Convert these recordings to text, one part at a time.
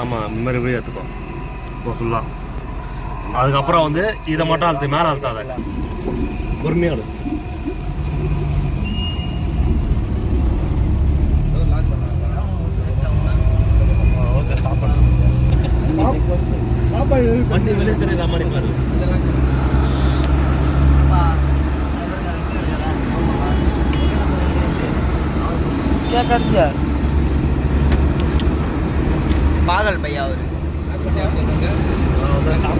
ஆமாம் இந்த மாதிரி இப்படியே எடுத்துக்கோ. இப்போ ஃபுல்லாக அதுக்கப்புறம் வந்து இதை மட்டும் அழுத்து மேலே அழுத்தாத. பொறுமையாக அழு. पागल भैया और ஸ்டாப்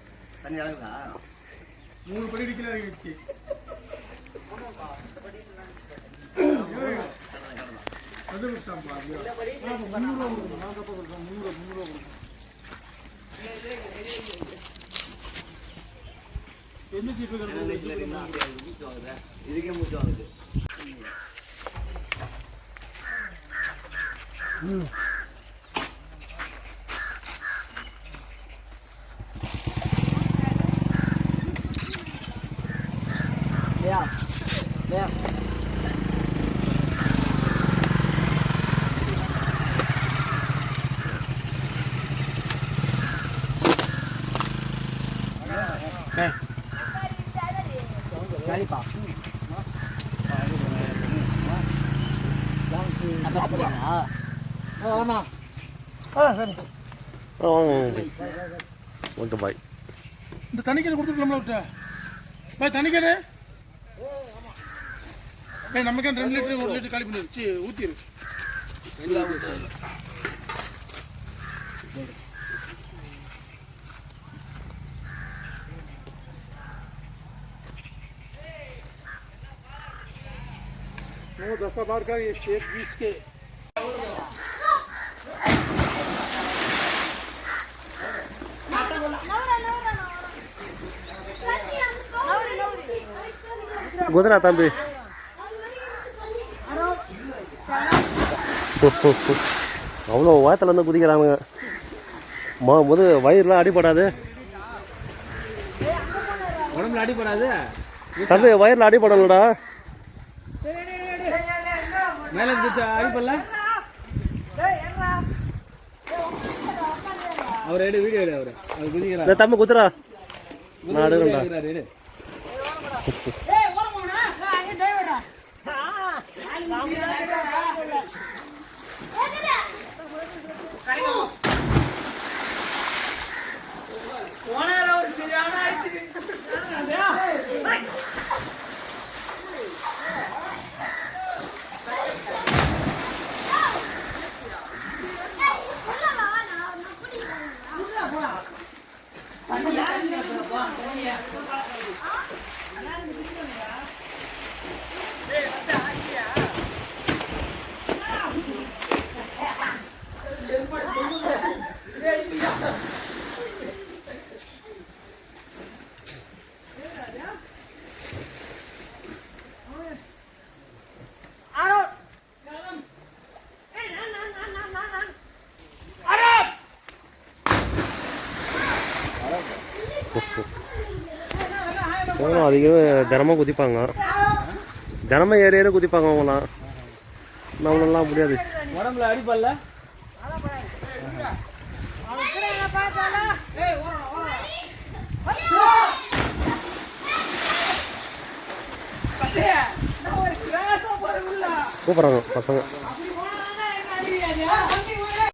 தண்ணி இறங்குதா? மூணு படி அடிக்கல இறங்கிடுச்சு இதுக்கே மூச்சு வாங்குது. Yeah. Yeah. காலிப்பா ஓகே பாய் இந்த தண்ணிக்கடை கொடுத்துருக்கலாம்ல விட்ட பாய் தண்ணிக்கடை ஏய் நமக்கு ரெண்டு லிட்டர் ஒரு லிட்டர் காலி பண்ணி சி ஊற்றிரு वो दफा बार का ये शेख बीस के குதிரா தம்பி அவ்வளோ வாயத்தில் இருந்து குதிக்கிறாங்க. மா முது வயிறுலாம் அடிபடாது. உடம்புல அடிப்படாது தம்பி வயிறில் அடிபடலடா. மேல அவர் எடு வீடியோ எடு அவர். அவர் குதிக்கிறார். இந்த தம்பி குதிரா நான் எடுக்கிறேன்டா. எடு போகணும் அதிகம் தினமும் குதிப்பாங்க. தினமும் ஏறி ஏறி குதிப்பாங்க அவங்களாம் நம்மளாம் முடியாது. உடம்புல அடிப்படல கூப்பிட்றாங்க பசங்க.